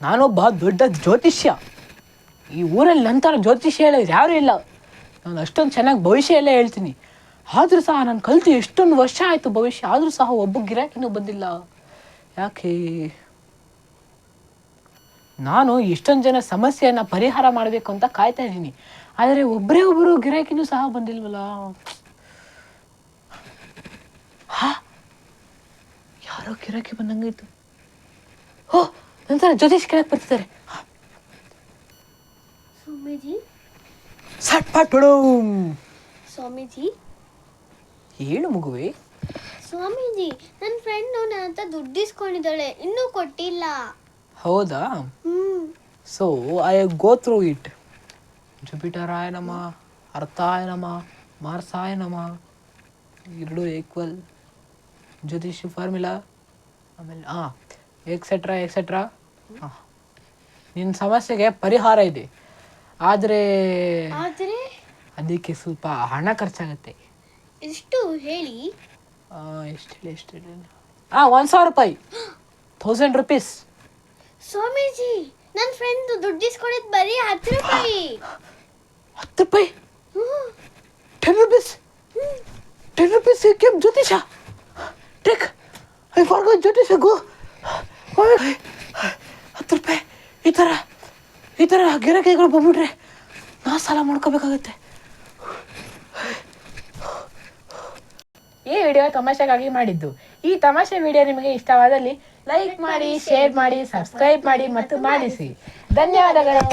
ನಾನೊಬ್ಬ ದೊಡ್ಡ ಜ್ಯೋತಿಷ್ಯ. ಈ ಊರಲ್ಲಿ ನಂತರ ಜ್ಯೋತಿಷ್ಯ ಹೇಳೋದು ಯಾರೂ ಇಲ್ಲ. ನಾನು ಅಷ್ಟೊಂದು ಚೆನ್ನಾಗಿ ಭವಿಷ್ಯ ಎಲ್ಲ ಹೇಳ್ತೀನಿ. ಆದರೂ ಸಹ ನಾನು ಕಲಿತು ಎಷ್ಟೊಂದು ವರ್ಷ ಆಯಿತು ಭವಿಷ್ಯ, ಆದರೂ ಸಹ ಒಬ್ಬ ಗಿರಾಕಿನೂ ಬಂದಿಲ್ಲ. ಯಾಕೆ? ನಾನು ಎಷ್ಟೊಂದು ಜನ ಸಮಸ್ಯೆಯನ್ನು ಪರಿಹಾರ ಮಾಡಬೇಕು ಅಂತ ಕಾಯ್ತಾ ಇದ್ದೀನಿ. ಆದರೆ ಒಬ್ಬರೇ ಒಬ್ಬರು ಗಿರಾಕಿನೂ ಸಹ ಬಂದಿಲ್ವಲ್ಲ? ಯಾರೋ ಗಿರಾಕಿ ಬಂದಂಗಾಯ್ತು ಓ! ನಂತರ ಜ್ಯೋತಿಷ್ ಕೆಳಗೆ ಬರ್ತಿದ್ದಾರೆ ಸ್ವಾಮೀಜಿ ಸಟ್ ಪಟ್ ಬಿಡು. ಸ್ವಾಮೀಜಿ ಹೇಳು ಮಗುವೆ. ಸ್ವಾಮೀಜಿ ನನ್ನ ಫ್ರೆಂಡ್ ನನ್ನ ಹತ್ರ ದುಡ್ಡು ಇಸ್ಕೊಂಡಿದ್ದಾಳೆ. ಇನ್ನೂ ಕೊಟ್ಟಿಲ್ಲ. ಹೌದಾ? ಹ್ಮ್. So I go through it ಜುಪಿಟರಾಯ ನಮ ಅರ್ಥಾಯ ನಮ ಮಾರ್ಸಾಯ ನಮ. ಎರಡು ಈಕ್ವಲ್ ಜ್ಯೋತಿಷ್ ಫಾರ್ಮುಲಾ ಆಮೇಲೆ ಹಾಂ ಎಕ್ಸೆಟ್ರಾ ಎಕ್ಸೆಟ್ರಾ ನಿನ್ನ ಸಮಸ್ಯೆಗೆ ಪರಿಹಾರ ಇದೆ. ಆದರೆ ಆದ್ರೆ? ಅದಕ್ಕೆ ಸ್ವಲ್ಪ ಹಣ ಖರ್ಚಾಗುತ್ತೆ. ಎಷ್ಟು ಹೇಳಿ? ಆ, ಎಷ್ಟು ಹೇಳಿ ಎಷ್ಟು ಹೇಳಿ. ಹಾಂ ಒಂದು ಸಾವಿರ ರೂಪಾಯಿ. ಥೌಸಂಡ್ ರುಪೀಸ್ ಸ್ವಾಮೀಜಿ ನನ್ನ ಫ್ರೆಂಡ್ ದುಡ್ಡು ಇಸ್ಕೊಂಡಿದ್ ಬರೀ ಹತ್ತು ರೂಪಾಯಿ. ಹತ್ತು ರೂಪಾಯಿ? ಹ್ಮ್. Ten rupees ten rupees came ಜ್ಯೋತಿಷ? ಟೇಕ್ ಐ ಫಾರ್ಗೋ ಜ್ಯೋತಿಷ ಗೋ ಈ ಥರ ಈ ಥರ ಗಿರಾಕಿಗಳು ಬಂದ್ಬಿಟ್ರೆ ನಾ ಸಾಲ ಮಾಡ್ಕೋಬೇಕಾಗತ್ತೆ. ಈ ವಿಡಿಯೋ ತಮಾಷೆಗಾಗಿ ಮಾಡಿದ್ದು. ಈ ತಮಾಷೆ ವಿಡಿಯೋ ನಿಮಗೆ ಇಷ್ಟವಾದಲ್ಲಿ ಲೈಕ್ ಮಾಡಿ, ಶೇರ್ ಮಾಡಿ, ಸಬ್ಸ್ಕ್ರೈಬ್ ಮಾಡಿ ಮತ್ತು ಮಾಡಿಸಿ. ಧನ್ಯವಾದಗಳು.